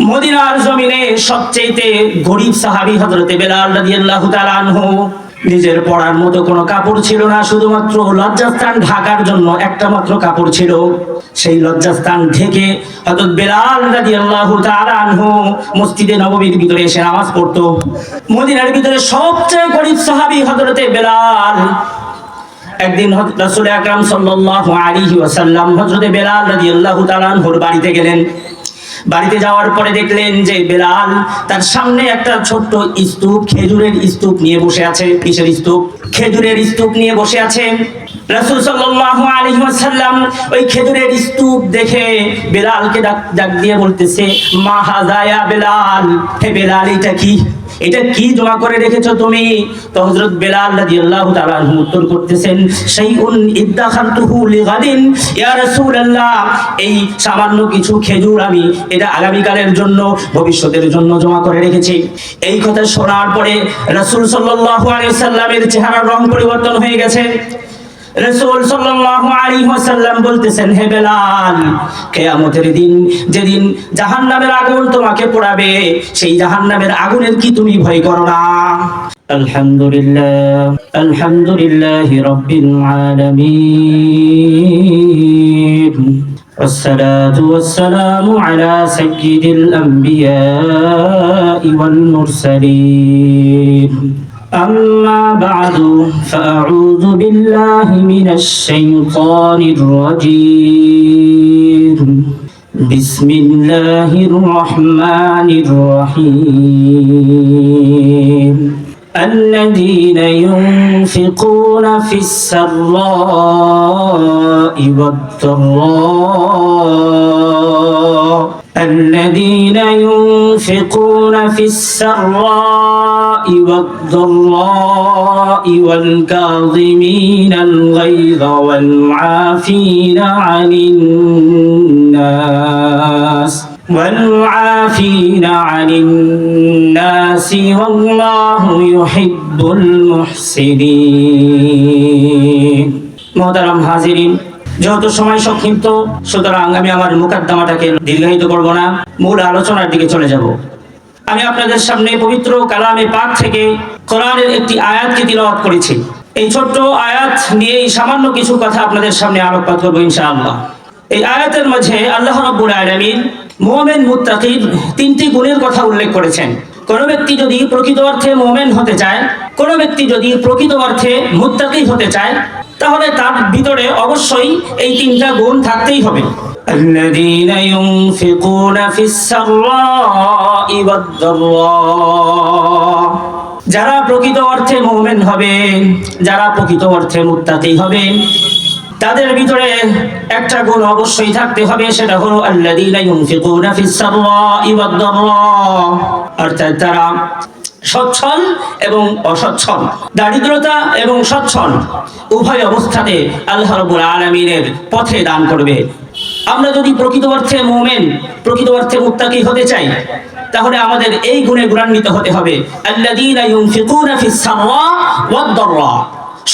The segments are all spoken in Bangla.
মদিনার জমিনে সবচেয়ে গরিব সাহাবি হযরতে বেলাল রাদিয়াল্লাহু তাআলা আনহু, নিজের পড়ার মতো কোনো কাপড় ছিল না, শুধুমাত্র লজ্জাস্থান ঢাকার জন্য একটা মাত্র কাপড় ছিল। সেই লজ্জাস্থান ঢেকে হযরত বেলাল রাদিয়াল্লাহু তাআলা আনহু মসজিদে নববীর ভিতরে এসে নামাজ পড়তো। মদিনার ভিতরে সবচেয়ে গরিব সাহাবী হযরতে বেলাল। একদিন রাসূল আকরাম সাল্লাল্লাহু আলাইহি ওয়াসাল্লাম হযরতে বেলাল রাদিয়াল্লাহু তাআলা আনহুর বাড়িতে গেলেন। বাড়িতে যাওয়ার পরে দেখলেন যে বেলাল তার সামনে একটা ছোট্ট স্তূপ, খেজুরের স্তূপ নিয়ে বসে আছে, কিসের স্তূপ? খেজুরের স্তূপ নিয়ে বসে আছে। রাসূল সাল্লাল্লাহু আলাইহি ওয়াসাল্লাম ওই খেজুরের স্তূপ দেখে বেলালকে ডাক ডাক দিয়ে বলতেছে, মা বেলাল বেলাল এটা কি? এটা কি জমা করে রেখেছো তুমি? তো হযরত বেলাল রাদিয়াল্লাহু তাআলা উত্তর করতেছেন, শাইউন ইদ্দাখারতুহু লিগাদিন, ইয়া রাসূলুল্লাহ। এই সামান্য কিছু খেজুর আমি এটা আগামীকালের জন্য, ভবিষ্যতের জন্য জমা করে রেখেছি। এই কথা শোনার পরে রাসূল সাল্লাল্লাহু আলাইহি সাল্লামের চেহারার রং পরিবর্তন হয়ে গেছে। রাসূল সাল্লাল্লাহু আলাইহি ওয়াসাল্লাম বলতেছেন হে বেলাল কিয়ামতের দিন যেদিন জাহান্নামের আগুন তোমাকে পোড়াবে সেই জাহান্নামের আগুনের কি তুমি ভয় করো না আলহামদুলিল্লাহ আলহামদুলিল্লাহি রাব্বিল আলামিন والصلاة والسلام على سيد الأنبياء والمرسلين أما بعد فأعوذ بالله من الشيطان الرجيم. بسم الله الرحمن الرحيم. الذين ينفقون في السراء والضراء الذين ينفقون في السراء والضراء والكاظمين الغيظ والعافين عن الناس والعافين عن الناس والله يحب المحسنين. محترم حاضرين যেহেতু সময় সংক্ষিপ্ত, সুতরাং আমি আমার মুকাদ্দমাটাকে দীর্ঘায়িত করব না, মূল আলোচনার দিকে চলে যাব। আমি আপনাদের সামনে পবিত্র কালামে পাক থেকে কোরআনের একটি আয়াতকে তিলাওয়াত করেছি। এই ছোট্ট আয়াত নিয়ে সামান্য কিছু কথা আপনাদের সামনে আলোকপাত করব ইনশাআল্লাহ। এই আয়াতের মাঝে আল্লাহ রাব্বুল আলামিন মুমিন মুত্তাকির তিনটি গুণের কথা উল্লেখ করেছেন। কোন ব্যক্তি যদি প্রকৃত অর্থে মুমিন হতে চায়, কোন ব্যক্তি যদি প্রকৃত অর্থে মুত্তাকি হতে চায় তাহলে তার ভিতরে অবশ্যই এই তিনটা গুণ থাকতেই হবে الذين ينفقون في السراء والضراء যারা প্রকৃত অর্থে মুমিন হবে যারা প্রকৃত অর্থে মুত্তাকি হবে তাদের ভিতরে একটা গুণ অবশ্যই থাকতে হবে সেটা হলো আল্লাযীনা ইউনফিকুনা ফিস সাররাই ওয়াদ দাররা অর্থাৎ তারা সচ্ছল এবং অসচ্ছল, দারিদ্রতা এবং সচ্ছল, উভয় অবস্থাতে আল্লাহ রাব্বুল আলামিনের পথে দান করবে। আমরা যদি প্রকৃত অর্থে মুমিন প্রকৃত অর্থে মুত্তাকি হতে চাই, তাহলে আমাদের এই গুণে গুণান্বিত হতে হবে।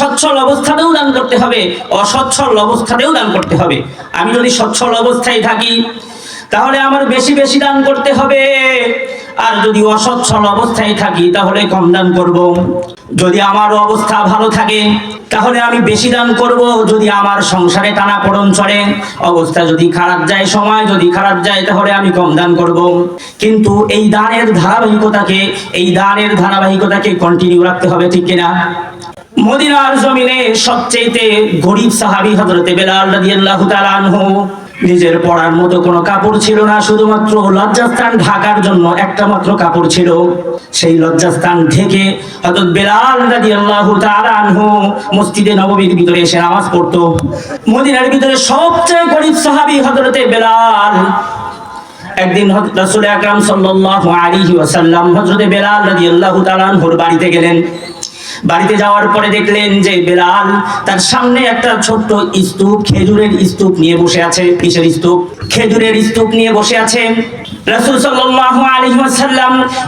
সচ্ছল অবস্থাতেও দান করতে হবে, অসচ্ছল অবস্থাতেও দান করতে হবে। আমি যদি সচ্ছল অবস্থায় থাকি, তাহলে আমার বেশি বেশি দান করতে হবে। আর যদি অসচ্ছল অবস্থায় থাকি, তাহলে কম দান করব। যদি আমার অবস্থা ভালো থাকে, তাহলে আমি বেশি দান করব। যদি আমার সংসারে টানা পড়ন চড়ে, অবস্থা যদি খারাপ যায়, সময় যদি খারাপ যায়, তাহলে আমি কম দান করব। কিন্তু এই দানের ধারাবাহিকতাকে, এই দানের ধারাবাহিকতাকে কন্টিনিউ রাখতে হবে, ঠিক কিনা? মদিনার জমিনে সবচেয়ে গরিব সাহাবি হযরতে বেলাল রাদিয়াল্লাহু তাআলা আনহু নিজের পড়ার মতো কোনো কাপড় ছিল না, শুধুমাত্র লজ্জাস্থান ঢাকার জন্য একটা মাত্র কাপড় ছিল। সেই লজ্জাস্থান ঢেকে হযরত বেলাল রাদিয়াল্লাহু তাআলা আনহু মসজিদে নববীর ভিতরে এসে নামাজ পড়তো। মদিনার ভিতরে সবচেয়ে গরিব সাহাবী হযরতে বেলাল। একদিন রাসূল আকরাম সাল্লাল্লাহু আলাইহি ওয়াসাল্লাম হযরতে বেলাল রাদিয়াল্লাহু তাআলা আনহুর বাড়িতে গেলেন। বাড়িতে যাওয়ার পরে দেখলেন যে বেলাল তার সামনে একটা ছোট্ট স্তূপ, খেজুরের স্তূপ নিয়ে বসে আছে, কিসের স্তূপ? খেজুরের স্তূপ নিয়ে বসে আছে। রাসূল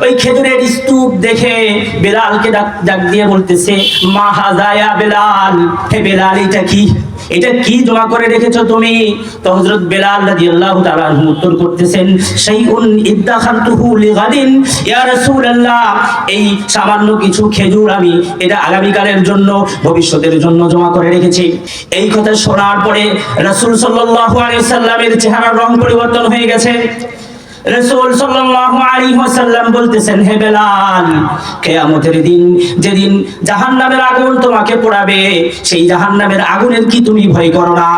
ওই খেজুরের স্তূপ দেখে বেলালকে ডাক দিয়ে বলতেছে বেলাল বেলাল, এটা কি? এটা কি জমা করে রেখেছো তুমি? তো হযরত বেলাল রাদিয়াল্লাহু তাআলা উত্তর করতেছেন, শাইউন ইদ্দাখারতুহু লিগাদিন, ইয়া রাসূলুল্লাহ, এই সামান্য কিছু খেজুর আমি এটা আগামীকালের জন্য, ভবিষ্যতের জন্য জমা করে রেখেছি। এই কথা শোনার পরে রাসূল সাল্লাল্লাহু আলাইহি সাল্লামের চেহারার রং পরিবর্তন হয়ে গেছে। রসুল সাল্লাল্লাহু আলাইহি ওয়াসাল্লাম বলতেছেন, হে বেলাল, কিয়ামতের দিন যেদিন জাহান্নামের আগুন তোমাকে পোড়াবে, সেই জাহান্নামের আগুনের কি তুমি ভয় করো না?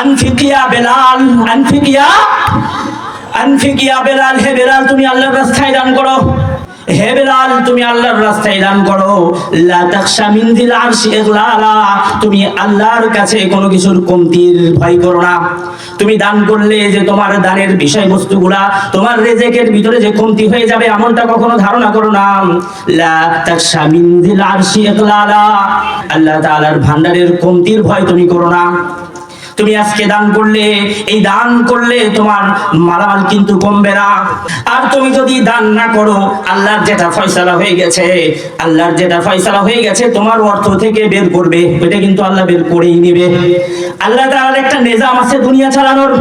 আনফিকিয়া বেলাল, আনফিকিয়া আনফিকিয়া বেলাল, হে বেলাল, তুমি আল্লাহর রাস্তায় দান করো। হে বেলাল, তুমি আল্লাহর রাস্তায় দান করো। লা তাখশা মিন দিল আরশি ইগলালা, তুমি আল্লাহর কাছে কোনো কিছুর কমতির ভয় করো না। তুমি দান করলে যে তোমার দানের বিষয়বস্তুগুলা, তোমার রেজেকের ভিতরে যে কমতি হয়ে যাবে, এমনটা কখনো ধারণা করো না। লা তাখশা মিন দিল আরশি ইগলালা, আল্লাহ তাআলার ভান্ডারের কমতির ভয় তুমি করো না। তুমি আজকে দান করলে, এই দান করলে তোমার মালামাল কিন্তু কমবে না। আর তুমি যদি দান না করো, আল্লাহর যেটা ফয়সালা হয়ে গেছে, আল্লাহর যেটা ফয়সালা হয়ে গেছে, তোমার অর্থ থেকে বের করবে। ওইটা কিন্তু আল্লাহ বের করেই নেবে। আল্লাহ তাআলার একটা নিজাম আছে দুনিয়া চালানোর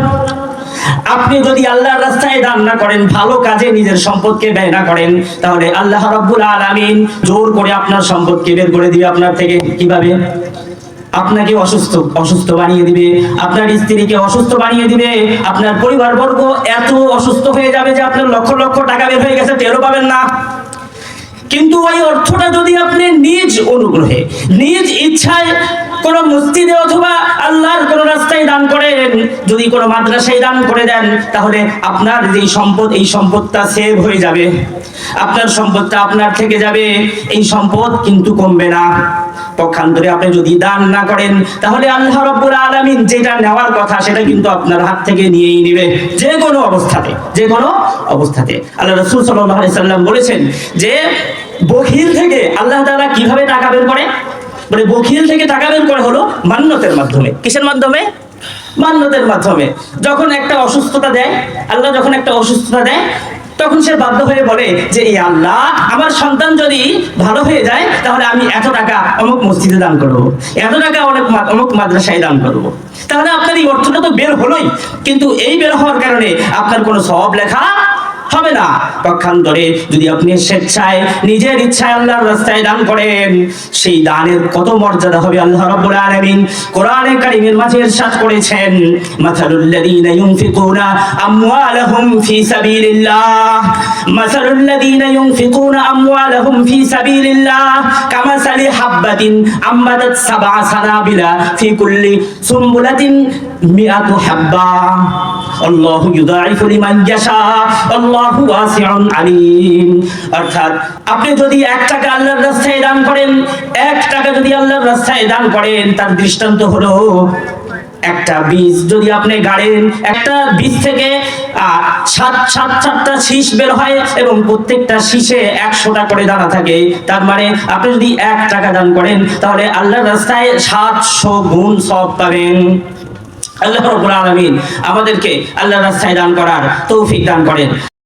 আপনি যদি আল্লাহর রাস্তায় দান না করেন, ভালো কাজে নিজের সম্পদকে ব্যয় না করেন, তাহলে আল্লাহ রাব্বুল আলামিন জোর করে আপনার সম্পদকে বের করে দিবে আপনার থেকে। কীভাবে? আপনাকে অসুস্থ অসুস্থ বানিয়ে দিবে। আপনার স্ত্রীকে অসুস্থ বানিয়ে দিবে। আপনার পরিবার বর্গ এত অসুস্থ হয়ে যাবে যে আপনার লক্ষ লক্ষ টাকা বের হয়ে গেছে, টেরও পাবেন না। কিন্তু ওই অর্থটা যদি আপনি নিজ অনুগ্রহে, নিজ ইচ্ছায় কোন মসজিদে অথবা দান করেন, যদি কোনো মাদ্রাসায় দান করে দেন, তাহলে আপনার যে সম্পদ, এই সম্পদটা সেভ হয়ে যাবে। আপনার সম্পদটা আপনার থেকে যাবে, এই সম্পদ কিন্তু কমবে না। পক্ষান্তরে আপনি যদি দান না করেন, তাহলে আল্লাহ রাব্বুল আলামিন যেটা নেওয়ার কথা, সেটা কিন্তু আপনার হাত থেকে নিয়েই নেবে। যে কোনো অবস্থাতে, যে কোনো অবস্থাতে। আল্লাহ রাসূল সাল্লাল্লাহু আলাইহি সাল্লাম বলেছেন যে, বখিল থেকে আল্লাহ তাআলা কীভাবে টাকা বের করে? মানে বখিল থেকে টাকা বের করে হলো মান্যতের মাধ্যমে। কিসের মাধ্যমে? মান্যতের মাধ্যমে। যখন একটা অসুস্থতা দেয়, আল্লাহ যখন একটা অসুস্থতা দেয়, তখন সে বাধ্য হয়ে বলে যে এই আল্লাহ, আমার সন্তান যদি ভালো হয়ে যায়, তাহলে আমি এত টাকা অমুক মসজিদে দান করব। এত টাকা অনেক অমুক মাদ্রাসায় দান করব। তাহলে আপনার এই অর্থটা তো বের হলোই। কিন্তু এই বের হওয়ার কারণে আপনার কোনো সব লেখা হবে না। পক্ষান্তরে যদি আপনি স্বেচ্ছায়, নিজের ইচ্ছায় আল্লাহর রাস্তায় দান করেন, সেই দানের কত মর্যাদা হবে আল্লাহ রাব্বুল আলামিন? কোরআনে কারীমের মাঝে ইরশাদ করেছেন মাসালুল লাযীনা ইউনফিকুনা আমওয়ালাহুম ফি সাবিলিল্লাহ। মাসালুল লাযীনা ইউনফিকুনা আমওয়ালাহুম ফি সাবিলিল্লাহ। কামাসালি হাববাতিন আম্বাতাত সাবআ সানাবিলা ফি কুল্লি সুমবুলাতিন মিআতু হাব্বা। আল্লাহু ইউদাইফু লিমান ইয়াশা, আল্লাহু ওয়াসিউন আলিম। অর্থাৎ আপনি যদি এক টাকা আল্লাহর রাস্তায় দান করেন, এক টাকা যদি আল্লাহর রাস্তায় দান করেন, তার দৃষ্টান্ত হলো একটা বীজ। যদি আপনি গাড়েন, একটা বীজ থেকে সাত সাত, সাতটা শীষ বের হয় এবং প্রত্যেকটা শীষে একশোটা করে দানা থাকে, তার মানে আপনি যদি এক টাকা দান করেন, তাহলে আল্লাহর রাস্তায় সাতশো গুণ সব পাবেন। আল্লাহ রবুল আলমিন আমাদেরকে আল্লাহ রাস্তায় দান করার তৌফিক দান করেন।